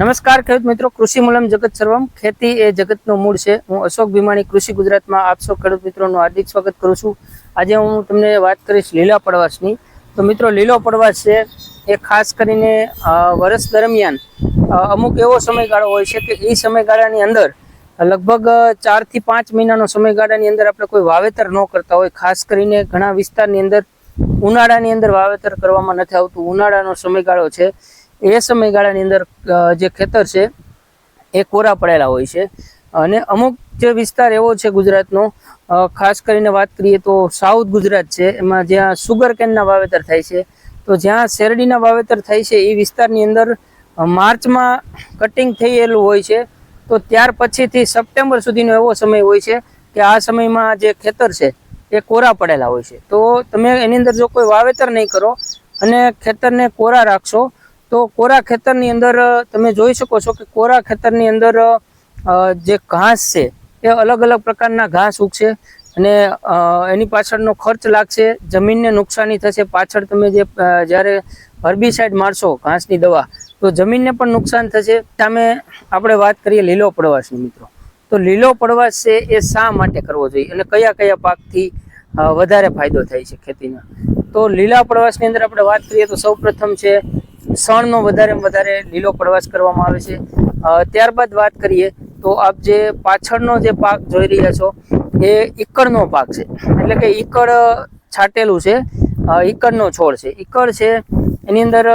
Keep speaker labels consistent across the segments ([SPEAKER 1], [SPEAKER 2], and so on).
[SPEAKER 1] નમસ્કાર, ખેડૂત મિત્રો. કૃષિ મૂલમ જગત સર્વમ. ખેતી એ જગતનું મૂળ છે. હું અશોક ભીમાણી, કૃષિ ગુજરાતમાં આપ સૌ ખેડૂત મિત્રોનું હાર્દિક સ્વાગત કરું છું. આજે હું તમને વાત કરીશ લીલા પડવાશની. તો મિત્રો, લીલો પડવાશ છે એ ખાસ કરીને વર્ષ દરમિયાન અમુક એવો સમયગાળો હોય છે કે એ સમયગાળાની અંદર, લગભગ ચારથી પાંચ મહિનાનો સમયગાળાની અંદર આપણે કોઈ વાવેતર ન કરતા હોય. ખાસ કરીને ઘણા વિસ્તારની અંદર ઉનાળાની અંદર વાવેતર કરવામાં નથી આવતું. ઉનાળાનો સમયગાળો છે. એ સમયગાળાની અંદર જે ખેતર છે, એ કોરા પડેલા હોય છે. અને અમુક જે વિસ્તાર એવો છે ગુજરાતનો ખાસ કરીને વાત કરીએ તો સાઉથ ગુજરાત છે, એમાં જ્યાં સુગર કેનના વાવેતર થાય છે, તો જ્યાં શેરડીના વાવેતર થાય છે, એ વિસ્તારની અંદર માર્ચમાં કટિંગ થયેલું હોય છે, તો ત્યાર પછીથી સપ્ટેમ્બર સુધીનો એવો સમય હોય છે કે આ સમયમાં જે ખેતર છે, એ કોરા પડેલા હોય છે. તો તમે એની અંદર જો કોઈ વાવેતર નહીં કરો અને ખેતરને કોરા રાખશો તો કોરા ખેતરની અંદર તમે જોઈ શકો છો કે કોરા ખેતરની અંદર જે ઘાસ છે, એ અલગ અલગ પ્રકારના ઘાસ ઉગશે અને એની પાછળનો ખર્ચ લાગશે, જમીનને નુકસાની થશે. પાછળ તમે જે જ્યારે હર્બીસાઇડ મારશો ઘાસની દવા, તો જમીનને પણ નુકસાન થશે. સામે આપણે વાત કરીએ લીલો પડવાશની મિત્રો. તો લીલો પડવાશ છે, એ શા માટે કરવો જોઈએ? અને કયા કયા પાકથી વધારે ફાયદો થાય છે ખેતીના? તો લીલા પડવાશની અંદર આપણે વાત કરીએ તો સૌપ્રથમ છે સણનો વધારે વધારે લીલો પ્રવાસ કરવામાં આવે છે. ત્યારબાદ વાત કરીએ તો આપ જે પાછળનો જે પાક જોઈ રહ્યા છો, એ ઈકળનો પાક છે. એટલે કે ઈકળ છાટેલું છે ઈકડનો છોડ છે. ઈકળ છે, એની અંદર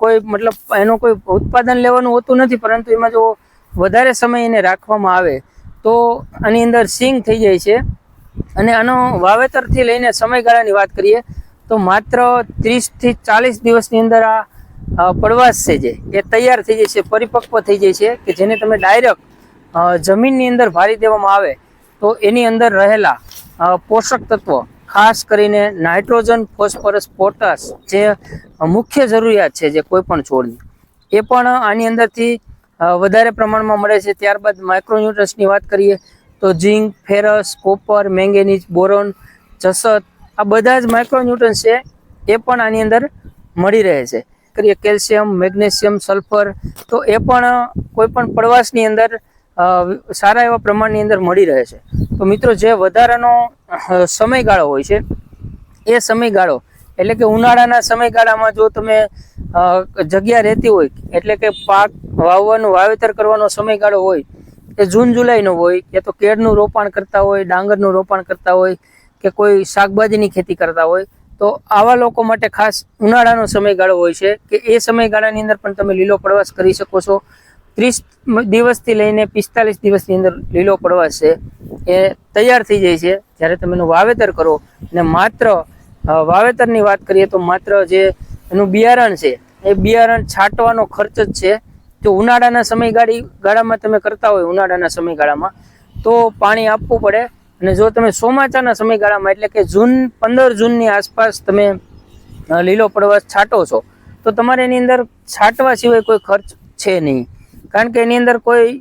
[SPEAKER 1] કોઈ મતલબ એનું કોઈ ઉત્પાદન લેવાનું હોતું નથી, પરંતુ એમાં જો વધારે સમય એને રાખવામાં આવે, તો આની અંદર સિંગ થઈ જાય છે. અને આનો વાવેતરથી લઈને સમયગાળાની વાત કરીએ, તો માત્ર ત્રીસથી ચાલીસ દિવસની અંદર આ પડવાશ છે જે એ તૈયાર થઈ જાય છે, પરિપક્વ થઈ જાય છે કે જેને તમે ડાયરેક્ટ જમીનની અંદર ભારી દેવામાં આવે તો એની અંદર રહેલા પોષક તત્વો, ખાસ કરીને નાઇટ્રોજન, ફોસ્ફરસ, પોટાશ જે મુખ્ય જરૂરિયાત છે જે કોઈ પણ છોડની, એ પણ આની અંદરથી વધારે પ્રમાણમાં મળે છે. ત્યારબાદ માઇક્રોન્યુટ્રન્સની વાત કરીએ તો zinc, ferrous, copper, manganese, boron, જસત, આ બધા જ માઇક્રોન્યુટ્રન્સ છે એ પણ આની અંદર મળી રહે છે. કરીએ કેલ્શિયમ, મેગ્નેશિયમ, સલ્ફર. તો એ પણ, કોઈ પણ પડવાશની અંદર સારા એવા પ્રમાણની અંદર મળી રહે છે. તો મિત્રો, જે વધારાનો સમયગાળો હોય છે, એ સમયગાળો, એટલે કે ઉનાળાના સમયગાળામાં જો તમે જગ્યા રહેતી હોય, એટલે કે પાક વાવવાનું, વાવેતર કરવાનો સમયગાળો હોય એ જૂન જુલાઈનો હોય, કે તો કેળનું રોપાણ કરતા હોય, ડાંગરનું રોપાણ કરતા હોય, કે કોઈ શાકભાજીની ખેતી કરતા હોય તો આવા લોકો માટે ખાસ ઉનાળાનો સમયગાળો હોય છે કે એ સમયગાળાની અંદર પણ તમે લીલો પ્રવાસ કરી શકો છો. ત્રીસ દિવસથી લઈને પિસ્તાલીસ દિવસની અંદર લીલો પ્રવાસ છે. એ તૈયાર થઈ જાય છે. જ્યારે તમે એનું વાવેતર કરો અને માત્ર વાવેતરની વાત કરીએ તો માત્ર જે એનું બિયારણ છે, એ બિયારણ છાંટવાનો ખર્ચ જ છે. જો ઉનાળાના સમયગાળી, ગાળામાં તમે કરતા હોય ઉનાળાના સમયગાળામાં, તો પાણી આપવું પડે. અને જો તમે ચોમાસાના સમયગાળામાં, એટલે કે જૂન, પંદર જૂનની આસપાસ તમે લીલો પડવાશ છાંટો છો, તો તમારે એની અંદર છાંટવા સિવાય કોઈ ખર્ચ છે નહીં. કારણ કે એની અંદર કોઈ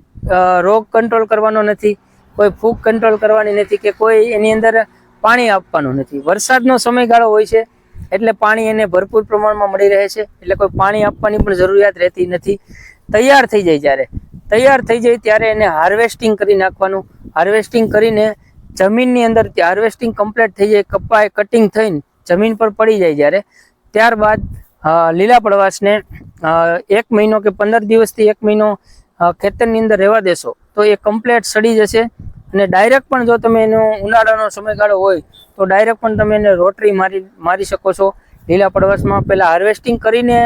[SPEAKER 1] રોગ કંટ્રોલ કરવાનો નથી, કોઈ ફૂગ કંટ્રોલ કરવાની નથી કે કોઈ એની અંદર પાણી આપવાનું નથી. વરસાદનો સમયગાળો હોય છે, એટલે પાણી એને ભરપૂર પ્રમાણમાં મળી રહે છે, એટલે કોઈ પાણી આપવાની પણ જરૂરિયાત રહેતી નથી. તૈયાર થઈ જાય જ્યારે. તૈયાર થઈ જાય ત્યારે એને હાર્વેસ્ટિંગ કરી નાખવાનું. હાર્વેસ્ટિંગ કરીને જમીનની અંદર હાર્વેસ્ટિંગ કમ્પ્લીટ થઈ જાય, કપાય કટિંગ થઈને જમીન પર પડી જાય જ્યારે. ત્યારબાદ લીલા પડવાશને એક મહિનો કે પંદર દિવસથી એક મહિનો ખેતરની અંદર રહેવા દેશો, તો એ કમ્પ્લીટ સડી જશે. અને ડાયરેક્ટ પણ જો તમે એનો ઉનાળાનો સમયગાળો હોય, તો ડાયરેક્ટ પણ તમે એને રોટરી મારી મારી શકો છો. લીલા પડવાશમાં પહેલાં હાર્વેસ્ટિંગ કરીને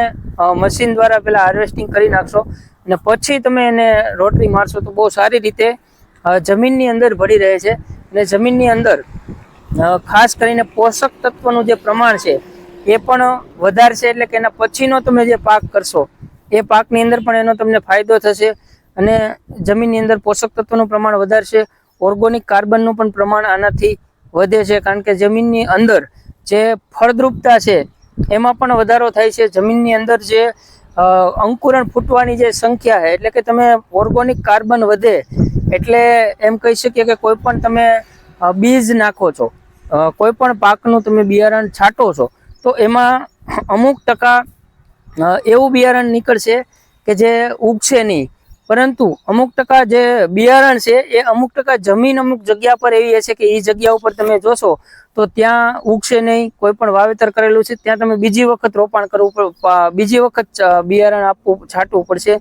[SPEAKER 1] મશીન દ્વારા પહેલાં હાર્વેસ્ટિંગ કરી નાખશો. અને પછી તમે એને રોટરી મારશો તો બહુ સારી રીતે જમીનની અંદર ભળી રહે છે. અને જમીનની અંદર ખાસ કરીને પોષક તત્વનું જે પ્રમાણ છે, એ પણ વધારશે એટલે કે એના પછીનો તમે જે પાક કરશો, એ પાકની અંદર પણ એનો તમને ફાયદો થશે અને જમીનની અંદર પોષક તત્વનું પ્રમાણ વધારશે, ઓર્ગોનિક કાર્બનનું પણ પ્રમાણ આનાથી વધે છે, કારણ કે જમીનની અંદર જે ફળદ્રુપતા છે, એમાં પણ વધારો થાય છે. જમીનની અંદર જે અંકુરણ ફૂટવાની જે સંખ્યા છે, એટલે કે તમે ઓર્ગોનિક કાર્બન વધે એટલે એમ કહી શકીએ કે કોઈ પણ તમે બીજ નાખો છો કોઈ પણ પાકનું તમે બિયારણ છાંટો છો, તો એમાં અમુક ટકા એવું બિયારણ નીકળશે કે જે ઉગશે નહીં. પરંતુ અમુક ટકા જે બિયારણ છે, એ અમુક ટકા જમીન અમુક જગ્યા પર એવી હશે કે એ જગ્યા ઉપર તમે જોશો, તો ત્યાં ઉગશે નહીં, કોઈ પણ વાવેતર કરેલું છે, ત્યાં તમે બીજી વખત રોપાણ કરવું બીજી વખત બિયારણ આપવું, છાંટવું પડશે.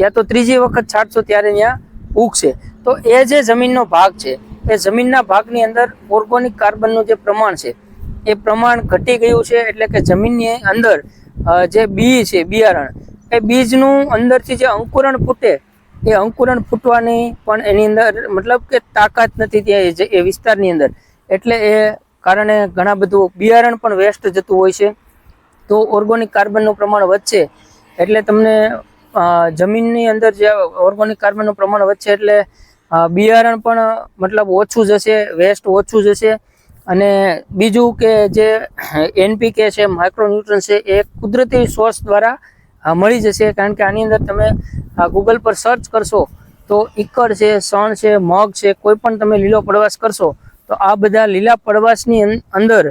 [SPEAKER 1] યા તો ત્રીજી વખત છાંટશો ત્યારે ત્યાં ઉગશે તો એ જે જમીનનો ભાગ છે, એ જમીનના ભાગની અંદર ઓર્ગોનિક કાર્બનનું જે પ્રમાણ છે, એ પ્રમાણ ઘટી ગયું છે એટલે કે જમીનની અંદર જે બી છે, બિયારણ, એ બીજનું અંદરથી જે અંકુરણ ફૂટે, એ અંકુરણ ફૂટવાની પણ એની અંદર મતલબ કે તાકાત નથી ત્યાં એ વિસ્તારની અંદર. એટલે એ કારણે ઘણા બધું બિયારણ પણ વેસ્ટ જતું હોય છે. તો ઓર્ગોનિક કાર્બનનું પ્રમાણ વધશે. એટલે તમને જમીનની અંદર જે ઓર્ગોનિક કાર્બનનું પ્રમાણ વધશે એટલે બિયારણ પણ મતલબ ઓછું જશે વેસ્ટ ઓછું જશે. અને બીજું કે જે એનપીકે છે માઇક્રોન્યુટ્રન છે, એ કુદરતી સોર્સ દ્વારા મળી જશે. કારણ કે આની અંદર તમે ગૂગલ પર સર્ચ કરશો, તો ઈકર છે, સણ છે, મગ છે, કોઈ પણ તમે લીલો પડવાશ કરશો, તો આ બધા લીલા પડવાશની અંદર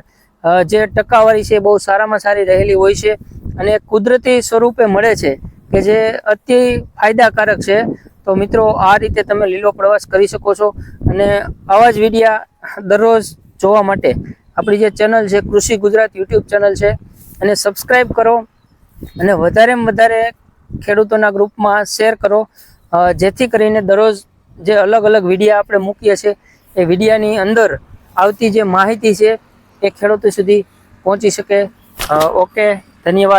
[SPEAKER 1] જે ટકાવારી છે બહુ સારામાં સારી રહેલી હોય છે અને કુદરતી સ્વરૂપે મળે છે. કે જે અતિ ફાયદાકારક છે. તો મિત્રો, આ રીતે તમે લીલો પ્રવાસ કરી શકો છો અને આવા જ વિડીયા દરરોજ જોવા માટે આપણી જે ચેનલ છે, કૃષિ ગુજરાત યુટ્યુબ ચેનલ છે અને સબસ્ક્રાઈબ કરો અને વધારેમાં વધારે ખેડૂતોના ગ્રુપમાં શેર કરો. જેથી કરીને દરરોજ જે અલગ અલગ વિડીયા આપણે મૂકીએ છીએ, એ વિડીયાની અંદર આવતી જે માહિતી છે, એ ખેડૂતો સુધી પહોંચી શકે. ઓકે, ધન્યવાદ.